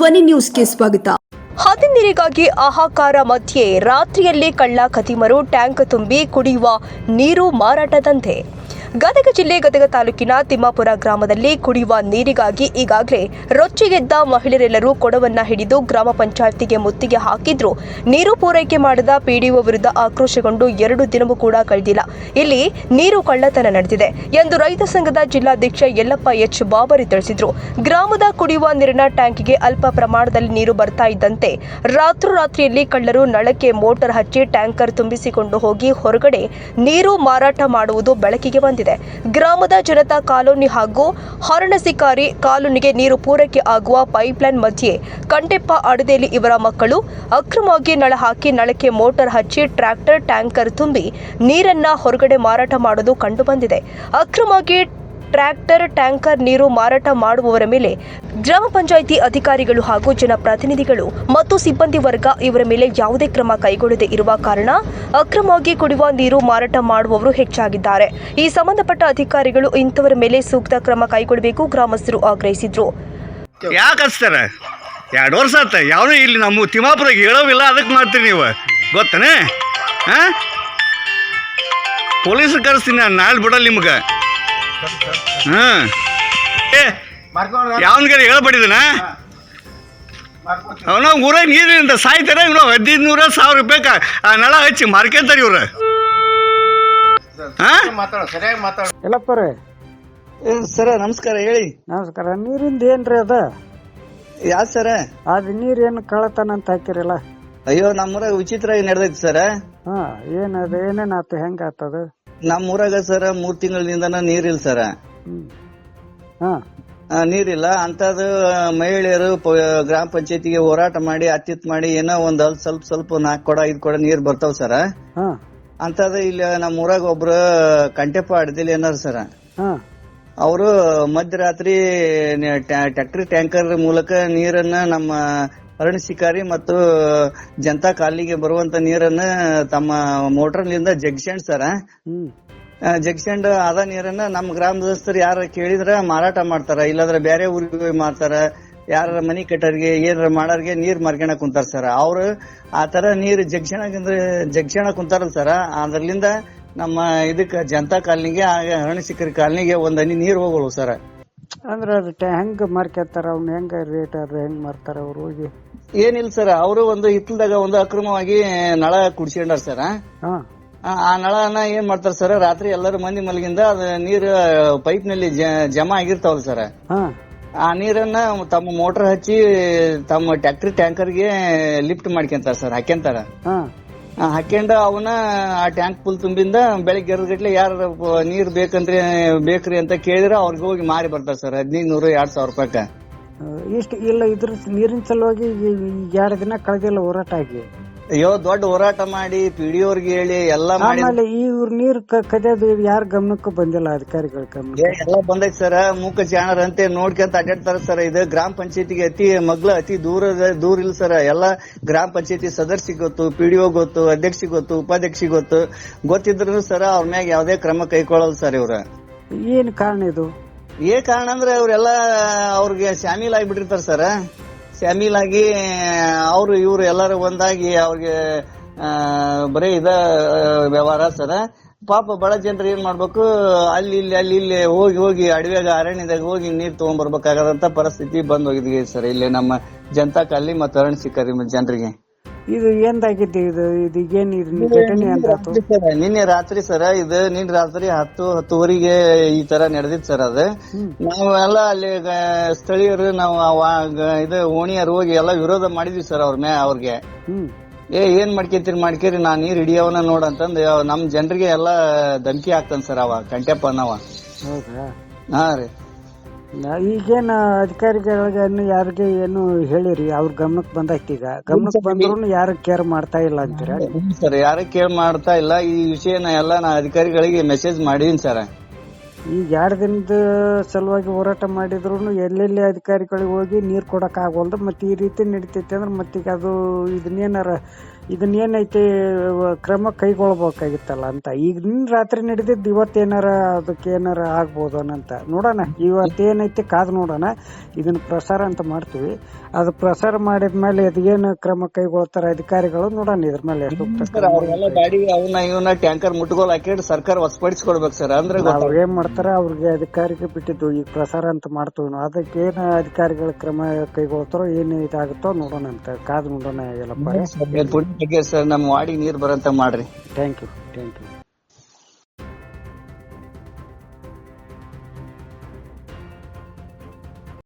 ಧ್ವನಿ ನ್ಯೂಸ್ಗೆ ಸ್ವಾಗತ. ಹದಿನೀರಿಗಾಗಿ ಆಹಾಕಾರ ಮಧ್ಯೆ ರಾತ್ರಿಯಲ್ಲಿ ಕಳ್ಳ ಕತಿಮರು ಟ್ಯಾಂಕ್ ತುಂಬಿ ಕುಡಿಯುವ ನೀರು ಮಾರಾಟದಂತೆ. ಗದಗ ಜಿಲ್ಲೆ ಗದಗ ತಾಲೂಕಿನ ತಿಮ್ಮಾಪುರ ಗ್ರಾಮದಲ್ಲಿ ಕುಡಿಯುವ ನೀರಿಗಾಗಿ ಈಗಾಗಲೇ ರೊಚ್ಚಿಗೆದ್ದ ಮಹಿಳೆಯರೆಲ್ಲರೂ ಕೊಡವನ್ನ ಹಿಡಿದು ಗ್ರಾಮ ಪಂಚಾಯಿತಿಗೆ ಮುತ್ತಿಗೆ ಹಾಕಿದ್ರು. ನೀರು ಪೂರೈಕೆ ಮಾಡದ ಪಿಡಿಒ ವಿರುದ್ಧ ಆಕ್ರೋಶಗೊಂಡು ಎರಡು ದಿನವೂ ಕೂಡ ಕಳೆದಿಲ್ಲ. ಇಲ್ಲಿ ನೀರು ಕಳ್ಳತನ ನಡೆದಿದೆ ಎಂದು ರೈತ ಸಂಘದ ಜಿಲ್ಲಾಧ್ಯಕ್ಷ ಯಲ್ಲಪ್ಪ ಎಚ್ ಬಾಬರಿ ತಿಳಿಸಿದ್ರು. ಗ್ರಾಮದ ಕುಡಿಯುವ ನೀರಿನ ಟ್ಯಾಂಕಿಗೆ ಅಲ್ಪ ಪ್ರಮಾಣದಲ್ಲಿ ನೀರು ಬರ್ತಾ ಇದ್ದಂತೆ ರಾತ್ರೋರಾತ್ರಿಯಲ್ಲಿ ಕಳ್ಳರು ನಳಕ್ಕೆ ಮೋಟಾರ್ ಹಚ್ಚಿ ಟ್ಯಾಂಕರ್ ತುಂಬಿಸಿಕೊಂಡು ಹೋಗಿ ಹೊರಗಡೆ ನೀರು ಮಾರಾಟ ಮಾಡುವುದು ಬೆಳಕಿಗೆ ಬಂದಿದೆ. ಗ್ರಾಮದ ಜನತಾ ಕಾಲೋನಿ ಹಾಗೂ ಹಾರಣಸಿಕಾರಿ ಕಾಲೋನಿಗೆ ನೀರು ಪೂರೈಕೆ ಆಗುವ ಪೈಪ್ಲೈನ್ ಮಧ್ಯೆ ಕಂಟೆಪ್ಪ ಅಡದೇಲಿ ಇವರ ಮಕ್ಕಳು ಅಕ್ರಮವಾಗಿ ನಳ ಹಾಕಿ ನಳಕ್ಕೆ ಮೋಟಾರ್ ಹಚ್ಚಿ ಟ್ರ್ಯಾಕ್ಟರ್ ಟ್ಯಾಂಕರ್ ತುಂಬಿ ನೀರನ್ನ ಹೊರಗಡೆ ಮಾರಾಟ ಮಾಡೋದು ಕಂಡುಬಂದಿದೆ ಅಕ್ರಮವಾಗಿ ಟ್ರ್ಯಾಕ್ಟರ್, ಟ್ಯಾಂಕರ್, ನೀರು ಮಾರಾಟ ಮಾಡುವವರ ಮೇಲೆ ಗ್ರಾಮ ಪಂಚಾಯಿತಿ ಅಧಿಕಾರಿಗಳು ಹಾಗೂ ಜನಪ್ರತಿನಿಧಿಗಳು ಮತ್ತು ಸಿಬ್ಬಂದಿ ವರ್ಗ ಇವರ ಮೇಲೆ ಯಾವುದೇ ಕ್ರಮ ಕೈಗೊಳ್ಳದೆ ಇರುವ ಕಾರಣ ಅಕ್ರಮವಾಗಿ ಕುಡಿಯುವ ನೀರು ಮಾರಾಟ ಮಾಡುವವರು ಹೆಚ್ಚಾಗಿದ್ದಾರೆ. ಈ ಸಂಬಂಧಪಟ್ಟ ಅಧಿಕಾರಿಗಳು ಇಂಥವರ ಮೇಲೆ ಸೂಕ್ತ ಕ್ರಮ ಕೈಗೊಳ್ಳಬೇಕು ಗ್ರಾಮಸ್ಥರು ಆಗ್ರಹಿಸಿದ್ರು. ಎರಡು ವರ್ಷ ಆತ. ಇಲ್ಲಿ ನಮ್ಮ ತಿಮ್ಮಾಪುರಾಗ ಹೇಳೋವಿಲ್ಲ, ಅದಕ್ಕೆ ಮಾಡ್ತೀರಿ ನೀವು. ಗೊತ್ತನೇ? ಹಾಂ ಪೊಲೀಸ್ ಕರೆಸ್ತೀನಿ ನಾನು ನಾಳೆ ಬಿಡಲ್ಲ ನಿಮ್ಗೆ. ಹಾಂ ಏ ಯಾವನ್ಗಾರ ಹೇಳ್ಬಡಿದನ ಅವನ ಊರಾಗ ನೀರಿಂದ ಸಾಯ್ತಾರೆ ಇವನು ಹದಿನೈದು ನೂರ ಸಾವಿರ ರೂಪಾಯಿ ಕ- ಆ ನಳ ಹಚ್ಚಿ ಮಾರ್ಕೊಂತಾರೆ ಇವ್ರು. ಹಾಂ? ಎಲ್ಲಪ್ಪರೇ? ಸರ ನಮಸ್ಕಾರ ಹೇಳಿ. ನಮಸ್ಕಾರ ನೀರಿಂದ ಏನ್ರಿ ಅದ? ಯಾ ಸರ? ಅದ್ ನೀರ್ ಏನ್ ಕಳತನ ಅಂತ ಹಾಕಿರಲ್ಲ? ಅಯ್ಯೋ ನಮ್ಮೂರಾಗ ವಿಚಿತ್ರವಾಗಿ ನಡೆದೈತಿ ಸರ. ಹಾ ಏನದ ಏನೇನ್ ಆತ ಹೆಂಗ ಆತದ? ನಮ್ಮೂರಾಗ ಸರ್ ಮೂರ್ ತಿಂಗಳಿಂದನ ನೀರಿಲ್ಲ ಸರ. ಹ್ಮ್. ಹಾ. ಆ, ನೀರಿಲ್ಲ. ಅಂತದು ಮಹಿಳೆಯರು ಪ- ಗ್ರಾಮ ಪಂಚಾಯತಿಗೆ ಹೋರಾಟ ಮಾಡಿ ಅತ್ತಿತ್ ಮಾಡಿ ಏನೋ ಒಂದ್ ಅಲ್ ಸ್ವಲ್ಪ ಸ್ವಲ್ಪ ನಾಲ್ಕು ಕೊಡ ಐದ್ ಕೊಡ ನೀರ್ ಬರ್ತಾವ ಸರ್. ಅಂತದ್ ಇಲ್ಲಿ ನಮ್ಮ ಊರಾಗ ಒಬ್ರು ಕಂಟೆಪ್ಪ ಅಡ್ದಿಲ್ ಏನಾರ ಸರ್. ಹಾ. ಅವರು ಮಧ್ಯರಾತ್ರಿ ಟ್ಯಾಕ್ಟ್ರಿ ಟ್ಯಾಂಕರ್ ಮೂಲಕ ನೀರನ್ನ ನಮ್ಮ ಅರಣ್ಯ ಶಿಕಾರಿ ಮತ್ತು ಜನತಾ ಕಾಲಿಗೆ ಬರುವಂತ ನೀರನ್ನ ತಮ್ಮ ಮೋಟರ್ನಿಂದ ನಿಂದ ಸರ ಸರ್ ಜಗ್ಸಂಡ್ ಆದ ನೀರನ್ನ ನಮ್ಮ ಗ್ರಾಮದಸ್ಥರು ಯಾರು ಕೇಳಿದ್ರ ಮಾರಾಟ ಮಾಡ್ತಾರ ಇಲ್ಲಾಂದ್ರೆ ಬೇರೆ ಊರಿಗೆ ಹೋಗಿ ಮಾರ್ತಾರ. ಯಾರ ಮನಿ ಕಟ್ಟೋರಿಗೆ ಏನಾರ ಮಾಡೋರಿಗೆ ನೀರ್ ಮರ್ಗಣ ಕುಂತಾರ ಸರ್. ಅವ್ರು ಆ ತರ ನೀರ್ ಜಗ್ಸಣ ಜಗ್ಸಣ ಕುಂತಾರಲ್ಲ ಸರ್. ಅದ್ರಲಿಂದ ನಮ್ಮ ಇದಕ್ಕ ಜನತಾ ಕಾಲನಿಗೆ ಅರಣ್ಯ ಶಿಕಾರಿ ಕಾಲನಿಗೆ ಒಂದ್ ಹನಿ ನೀರ್ ಹೋಗಲು ಸರ್. ಅಂದ್ರೆ ಅದ್ ಹೆಂಗ್ ಮಾರ್ಕೆತ್ತಾರ ಅವ್ನ? ಹೆಂಗ ರೇಟ್ ಅದ್ರ ಹೆಂಗ್ ಮಾರ್ತಾರ ಅವ್ರು ಹೋಗಿ? ಏನಿಲ್ಲ ಸರ್ ಅವರು ಒಂದು ಹಿತ್ತಲದಾಗ ಒಂದು ಅಕ್ರಮವಾಗಿ ನಳ ಕುಡ್ಸ್ಕೊಂಡಾರ ಸರ್ ಆ? ನಳನ ಏನ್ ಮಾಡ್ತಾರ ಸರ್ ರಾತ್ರಿ ಎಲ್ಲರೂ ಮಂದಿ ಮಲಗಿಂದ ಅದ ನೀರ್ ಪೈಪ್ನಲ್ಲಿ ಜಮಾ ಆಗಿರ್ತಾವಲ್ಲ ಸರ್. ಆ ನೀರನ್ನ ತಮ್ಮ ಮೋಟರ್ ಹಚ್ಚಿ ತಮ್ಮ ಟ್ಯಾಕ್ಟ್ರಿ ಟ್ಯಾಂಕರ್ಗೆ ಲಿಫ್ಟ್ ಮಾಡ್ಕೊಂತಾರ ಸರ್ ಹಾಕ್ಯಂತಾರ ಹಾ. ಅವನ ಆ ಟ್ಯಾಂಕ್ ಫುಲ್ ತುಂಬಿಂದ ಬೆಳಿಗ್ಗೆ ಗಟ್ಲೆ ಯಾರ ನೀರ್ ಬೇಕಂದ್ರೆ ಬೇಕ್ರಿ ಅಂತ ಕೇಳಿದ್ರೆ ಅವ್ರಿಗೆ ಹೋಗಿ ಮಾರಿ ಬರ್ತಾರ ಸರ್ ಹದಿನೈದು ನೂರು ಎರಡ್ ಸಾವಿರ ರೂಪಾಯಿಕ. ಇಷ್ಟ ಇಲ್ಲ ಇದ್ರ ನೀರಿನ ಸಲುವಾಗಿ ಎರಡು ದಿನ ಕಳೆದಿಲ್ಲ ಹೋರಾಟ ಆಗಿ. ಅಯ್ಯೋ ದೊಡ್ಡ ಹೋರಾಟ ಮಾಡಿ ಪಿಡಿಯೋರ್ಗೆ ಹೇಳಿ ಎಲ್ಲ ಮಾಡಿ. ಆಮೇಲೆ ಈ ಇವ್ರ ನೀರ್ ಕದಿಯೋದು ಯಾರ ಗಮನಕ್ಕೂ ಬಂದಿಲ್ಲ ಅಧಿಕಾರಿಗಳ ಗಮನ ಎಲ್ಲ ಬಂದೈತಿ ಸರ್. ಮೂಕ ಜಾಣರಂತೆ ನೋಡ್ಕೊಂತ ಅಡ್ಡಾಡ್ತಾರ ಸರ್. ಇದು ಗ್ರಾಮ ಪಂಚಾಯತಿಗೆ ಅತಿ ಮಗ್ಲ ಅತಿ ದೂರ ದೂರ ಇಲ್ಲ ಸರ್. ಎಲ್ಲ ಗ್ರಾಮ ಪಂಚಾಯತಿ ಸದಸ್ಯ ಗೊತ್ತು ಪಿಡಿಒ ಗೊತ್ತು ಅಧ್ಯಕ್ಷ ಗೊತ್ತು ಉಪಾಧ್ಯಕ್ಷ ಗೊತ್ತು. ಗೊತ್ತಿದ್ರು ಸರ್ ಅವ್ರ ಮ್ಯಾಗ ಯಾವ್ದೇ ಕ್ರಮ ಕೈಗೊಳ್ಳಲ್ಲ ಸರ್ ಇವ್ರ. ಏನ್ ಕಾರಣ ಇದು? ಏ ಕಾರಣ ಅಂದ್ರೆ ಅವ್ರೆಲ್ಲ, ಅವ್ರಿಗೆ ಶಾಮೀಲ್ ಆಗಿಬಿಟ್ಟಿರ್ತಾರೆ ಸರ್. ಶಾಮೀಲ್ ಆಗಿ, ಅವ್ರು ಇವ್ರು ಎಲ್ಲರೂ ಒಂದಾಗಿ ಅವ್ರಿಗೆ ಬರೀ ಇದ, ವ್ಯವಹಾರ ಸರ್. ಪಾಪ ಬಡ ಜನರು ಏನ್ ಮಾಡ್ಬೇಕು, ಅಲ್ಲಿ ಇಲ್ಲಿ ಅಲ್ಲಿ ಇಲ್ಲಿ ಹೋಗಿ ಹೋಗಿ ಅಡವ್ಯಾಗ, ಅರಣ್ಯದಾಗ ಹೋಗಿ ನೀರ್ ತಗೊಂಡ್ಬರ್ಬೇಕಾಗದಂತ ಪರಿಸ್ಥಿತಿ ಬಂದ್ ಹೋಗಿದ್ವಿ ಸರ್. ಇಲ್ಲಿ ನಮ್ಮ ಜನತಾ ಕಾಲಿ ಮತ್ತು ಅರಣ್ಯ ಸಿಕ್ಕರಿ ಜನರಿಗೆ. ಇದು ಎಂದಾಗಿದ್ದು ಇದು? ಇದು ಏನ್ ಇದು ಘಟನೆ ನಿನ್ನೆ ರಾತ್ರಿ ಸರ ಇದು ನಿನ್ನೆ ರಾತ್ರಿ ಹತ್ತು ಹತ್ತುವರೆಗೆ ಈ ತರ ನಡೆದಿತ್ತು ಸರ್ ಅದು. ನಾವೆಲ್ಲ ಅಲ್ಲಿ ಸ್ಥಳೀಯರು ನಾವು ಇದು ಓಣಿಯರು ಹೋಗಿ ಎಲ್ಲ ವಿರೋಧ ಮಾಡಿದ್ವಿ ಸರ್ ಅವ್ರ ಮೇ ಅವ್ರಿಗೆ. ಏ ಏನ್ ಮಾಡ್ಕೇತೀರಿ ಮಾಡ್ಕೇರಿ ನಾ ನೀರ್ ಹಿಡಿಯವನ ನೋಡಂತಂದ್ ನಮ್ ಜನರಿಗೆ ಎಲ್ಲಾ ಧಮಕಿ ಹಾಕ್ತಾನ ಸರ್ ಅವ ಕಂಟೆಪ್ಪ ಅನ್ನವ. ಹಾ ರೀ. ಈಗೇನ ಅಧಿಕಾರಿಗಳಿಗೆ ಇನ್ನು ಯಾರಿಗೆ ಏನು ಹೇಳಿರಿ ಅವ್ರ ಗಮನಕ್ಕೆ ಬಂದೈತಿ ಈಗ. ಗಮನಕ್ಕೆ ಬಂದ್ರು ಯಾರು ಕೇರ್ ಮಾಡ್ತಾ ಇಲ್ಲ ಅಂತೀರ? ಸರ್. ಯಾರು ಕೇರ್ ಮಾಡ್ತಾ ಇಲ್ಲ. ಈ ವಿಷಯನ ಎಲ್ಲ ನಾ ಅಧಿಕಾರಿಗಳಿಗೆ ಮೆಸೇಜ್ ಮಾಡಿದೀನಿ ಸರ್. ಈಗ ಎರಡು ದಿನದ ಸಲುವಾಗಿ ಹೋರಾಟ ಮಾಡಿದ್ರು ಎಲ್ಲೆಲ್ಲಿ ಅಧಿಕಾರಿಗಳಿಗೆ ಹೋಗಿ ನೀರು ಕೊಡಕ್ ಆಗವಲ್ದು ಮತ್ತೆ ಈ ರೀತಿ ನಡೀತೈತಿ ಅಂದ್ರೆ ಮತ್ತೀಗ ಅದು ಇದನ್ನೇನಾರ ಇದನ್ನ ಏನೈತಿ ಕ್ರಮ ಕೈಗೊಳ್ಬೇಕಾಗಿತ್ತಲ್ಲ ಅಂತ. ಈಗ ನಿನ್ ರಾತ್ರಿ ನಡೆದಿದ್ದು ಇವತ್ತೇನಾರ ಅದಕ್ಕೆ ಏನಾರ ಆಗ್ಬೋದು ಅನ್ನಂತ. ನೋಡೋಣ ಇವತ್ತೇನೈತಿ ಕಾದು ನೋಡೋಣ. ಇದನ್ನ ಪ್ರಸಾರ ಅಂತ ಮಾಡ್ತೀವಿ. ಅದು ಪ್ರಸಾರ ಮಾಡಿದ್ಮೇಲೆ ಅದೇನು ಕ್ರಮ ಕೈಗೊಳ್ತಾರ ಅಧಿಕಾರಿಗಳು ನೋಡೋಣ ಇದ್ರ ಮೇಲೆ ಗಾಡಿ ಅವನ್ನ ಇವನ್ನ ಟ್ಯಾಂಕರ್ ಮುಟ್ಗೋಲ್ ಹಾಕಿ ಸರ್ಕಾರ ಹೊಸಪಡಿಸ್ಕೊಡ್ಬೇಕು ಸರ್. ಅಂದ್ರೆ. ಅವ್ರ ಏನ್ ಮಾಡ್ತಾರ ಅವ್ರಿಗೆ ಅಧಿಕಾರಿಗೆ ಬಿಟ್ಟಿದ್ದು ಈಗ ಪ್ರಸಾರ ಅಂತ ಮಾಡ್ತೀವಿ ನಾವು. ಅದಕ್ಕೆ ಏನ ಅಧಿಕಾರಿಗಳ ಕ್ರಮ ಕೈಗೊಳ್ತಾರೋ ಏನು ಇದಾಗುತ್ತೋ ನೋಡೋಣ ಅಂತ. ಕಾದು ನೋಡೋಣ ಪುಣ್ಯ ಬಗ್ಗೆ ಸರ್ ನಮ್ಮ ವಾಡಿ ನೀರ್ ಬರಂತ ಮಾಡ್ರಿ. Thank you thank you